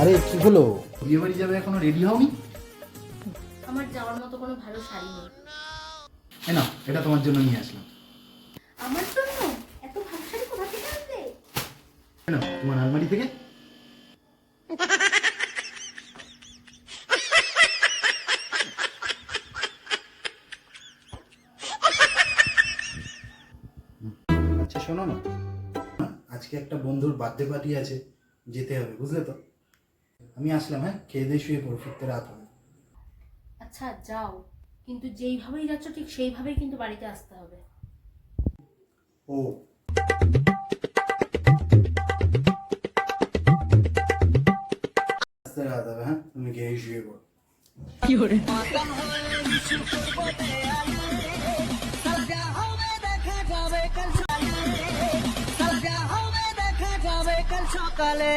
আরে কি হলো? বিয়ে বাড়ি যাবে এখনও রেডি হওনি? আমার যাওয়ার মতো কোনো ভালো শাড়ি নেই। এ না এটা তোমার জন্য নিয়ে আসলাম। আমার জন্য? এত ভালো শাড়ি কোথা থেকে আনলে? এ নাও, তোমার আলমারি থেকে? আচ্ছা শোনো না। আজকে একটা বন্ধুর বার্থডে পার্টি আছে যেতে হবে বুঝলে তো? আমি আসলাম হ্যাঁ খেয়ে দিয়ে শুয়ে পড়ো ফিরতে রাত হবে আচ্ছা যাও কিন্তু যেইভাবেই যাচ্ছ ঠিক সেইভাবেই কিন্তু বাড়িতে আসতে হবে ও আস্তে রাত হবে হ্যাঁ তুমি খেয়ে শুয়ে পড়ো সকালে